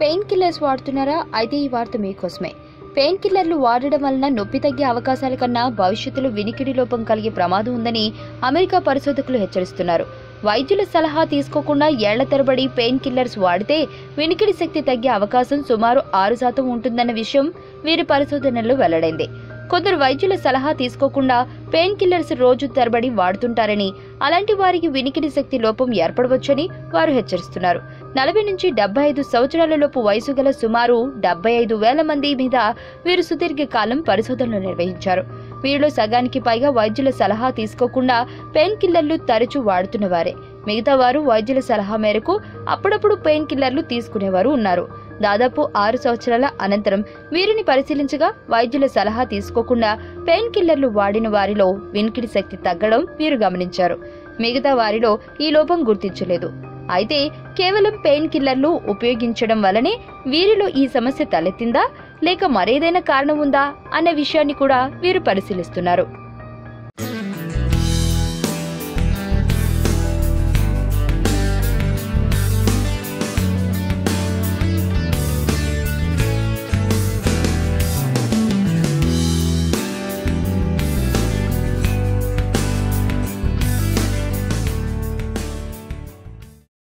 Pain killers వాడుతున్నారా? అయితే ఈ వార్త మీకోసమే. పెయిన్ కిల్లర్లు వాడడం వలన నొప్పి తగ్గే అవకాశాల కన్నా భవిష్యత్తులో వినికిడి లోపం కలిగే ప్రమాదం ఉందని అమెరికా పరిశోధకులు హెచ్చరిస్తున్నారు. వైద్యుల సలహా తీసుకోకుండా ఏళ్ళ తరబడి పెయిన్ కిల్లర్స్ వాడితే వినికిడి శక్తి తగ్గే అవకాశం సుమారు ఆరు శాతం ఉంటుందన్న విషయం వీరి పరిశోధనల్లో వెల్లడైంది. కొందరు వైద్యుల సలహా తీసుకోకుండా పెయిన్ కిల్లర్స్ రోజు తరబడి వాడుతుంటారని అలాంటి వారికి వినికిడి శక్తి లోపం ఏర్పడవచ్చని వారు హెచ్చరిస్తున్నారు. నలభై నుంచి డెబ్బై ఐదు సంవత్సరాలలోపు వయసు గల సుమారు డెబ్బై ఐదు వేల మంది మీద వీరు సుదీర్ఘకాలం పరిశోధనలు నిర్వహించారు. వీరిలో సగానికి పైగా వైద్యుల సలహా తీసుకోకుండా పెయిన్ కిల్లర్లు తరచూ వాడుతున్నవారే. మిగతా వారు వైద్యుల సలహా మేరకు అప్పుడప్పుడు పెయిన్ కిల్లర్లు తీసుకునేవారు ఉన్నారు. దాదాపు ఆరు సంవత్సరాల అనంతరం వీరిని పరిశీలించగా వైద్యుల సలహా తీసుకోకుండా పెయిన్ కిల్లర్లు వాడిన వారిలో వినికిడి శక్తి తగ్గడం వీరు గమనించారు. మిగతా వారిలో ఈ లోపం గుర్తించలేదు. అయితే కేవలం పెయిన్ కిల్లర్లు ఉపయోగించడం వల్లనే వీరిలో ఈ సమస్య తలెత్తిందా? లేక మరేదైనా కారణం ఉందా? అనే విషయాన్ని కూడా వీరు పరిశీలిస్తున్నారు.